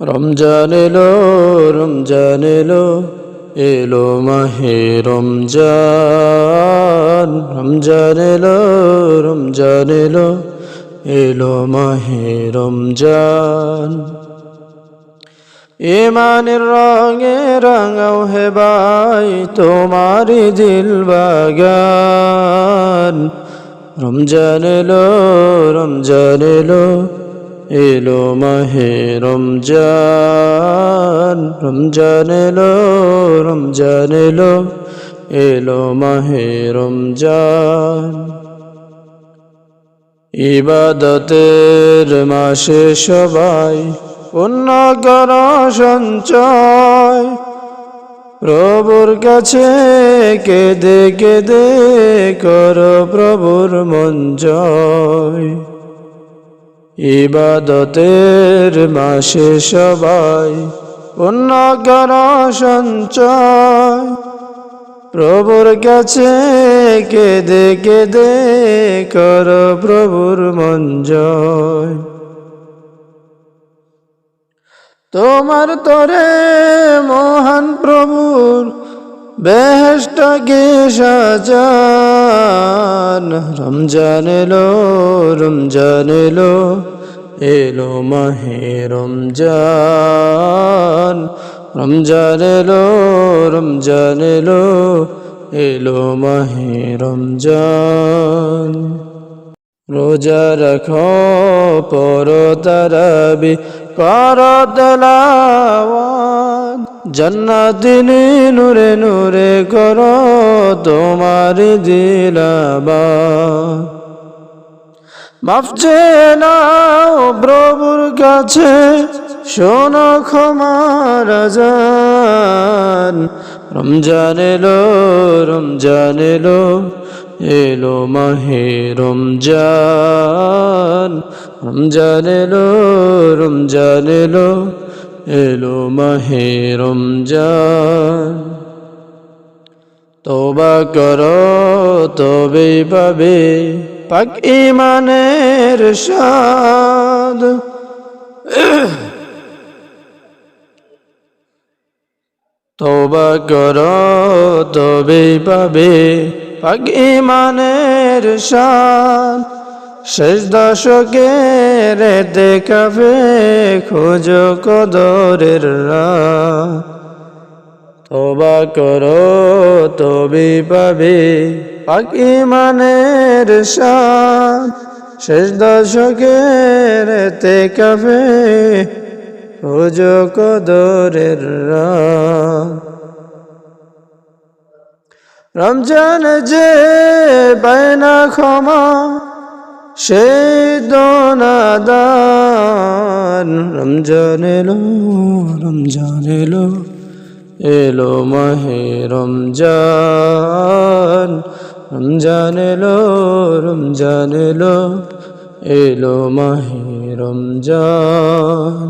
রমজান এলো রমজান এলো এলো মাহে রমজান। রমজান এলো রমজান এলো এলো মাহে রমজান। ইমানের রঙে রঙাও হে ভাই তোমারি দিল বাগান। রমজান এলো রমজান এলো এলো মাহে রমজান রমজান এলো রমজান এলো এলো মাহে রমজান। ইবাদতের মাসে সবাই পুণ্য কর সঞ্চয়। প্রভুর কাছে কেঁদে কেঁদে কর প্রভুর মন জয়। ইবাদতের মাসে সবাই পুণ্য কর সঞ্চয় প্রভুর কাছে কেঁদে কেঁদে কর প্রভুর মন জয় তোমার তরে মহান প্রভুর বেহেশটাকে সাজান। রমজান এলো রমজান এলো এলো মাহে রমজান রমজান এলো রমজান এলো এলো মাহে রমজান। রোজা রাখো পর তারাবি কর তেলাওয়াত। জান্নাতিনি নূরে নূরে কর তোমার দিলাবা মাফ নাও প্রভুর কাছে, শোনো ক্ষমার জান রমজান এলো রমজান এলো এলো মাহে রমজান। রমজান এলো রমজান এলো এলো মাহে রমজান। তোবা করো তবে পাবে। পাক ইমানের সাদ তোবা করো, তবে পাবে পাক ইমানের সাদ শেষ দশকের দেখাবে খোঁজ কদরের তোবা করো, তবে পাবে পাক ইমানের সাথ শেষ দশকের তে কাফে খোঁজ কদরের রমজান যে বাইনা ক্ষমা সেই দোনাদান। রমজান এলো রমজান এলো এলো মাহে রমজান। রমজান এলো রমজান এলো এলো মাহে রমজান।